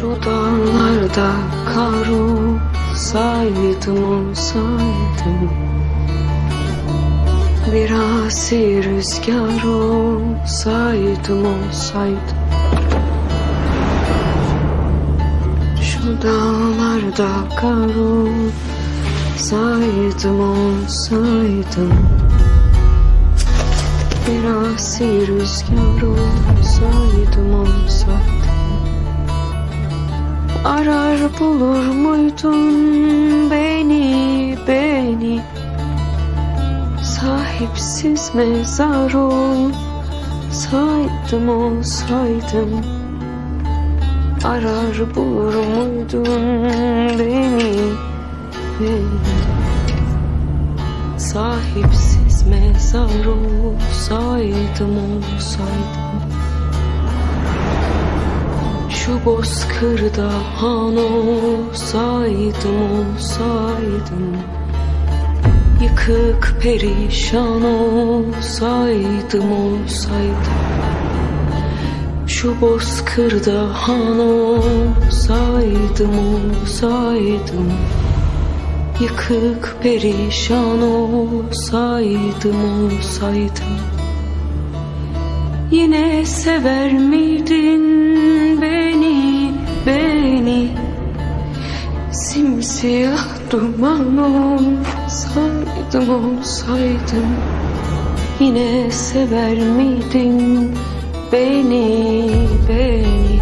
Şu dağlarda kar olsaydım olsaydım. Bir asi rüzgar olsaydım olsaydım. Şu dağlarda kar olsaydım olsaydım. Bir asi rüzgar olsaydım olsaydım Arar bulur muydun beni beni? Sahipsiz mezar olsaydım olsaydım. Arar bulur muydun beni beni? Sahipsiz mezar olsaydım olsaydım şu bozkırda han olsaydım olsaydım. Yıkık perişan olsaydım olsaydım. Şu bozkırda han olsaydım olsaydım. Yıkık perişan olsaydım olsaydım. Yine sever miydin Simsiyah duman olsaydım, olsaydım Yine sever miydin beni, beni?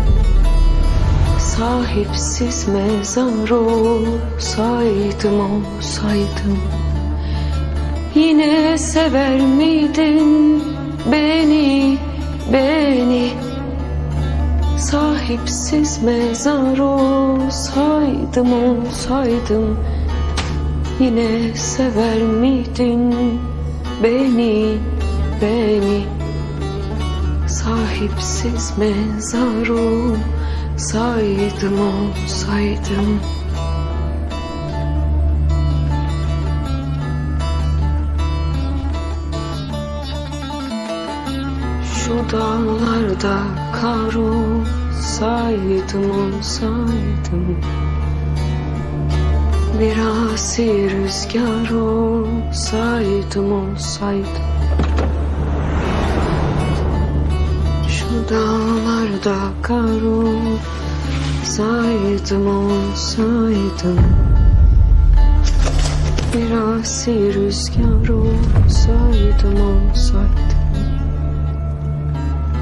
Sahipsiz mezar olsaydım, olsaydım. Yine sever miydin beni, beni Sahipsiz mezar olsaydım olsaydım Yine sever miydin beni, beni? Sahipsiz mezar olsaydım olsaydım. Şu dağlarda kar olsaydım olsaydım. Bir asi rüzgar olsaydım olsaydım. Şu dağlarda kar olsaydım olsaydım. Bir asi rüzgar olsaydım olsaydım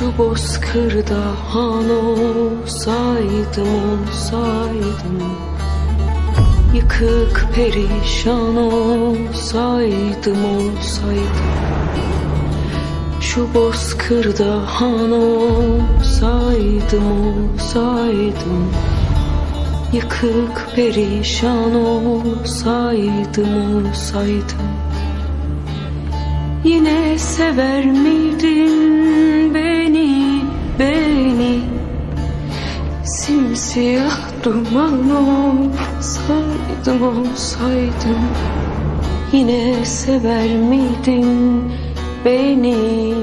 şu bozkırda han olsaydım olsaydım. Yıkık perişan olsaydım olsaydım. Şu bozkırda han olsaydım olsaydım. Yıkık perişan olsaydım olsaydım. Yine sever miydin Simsiyah duman olsaydım, olsaydım Yine sever miydin beni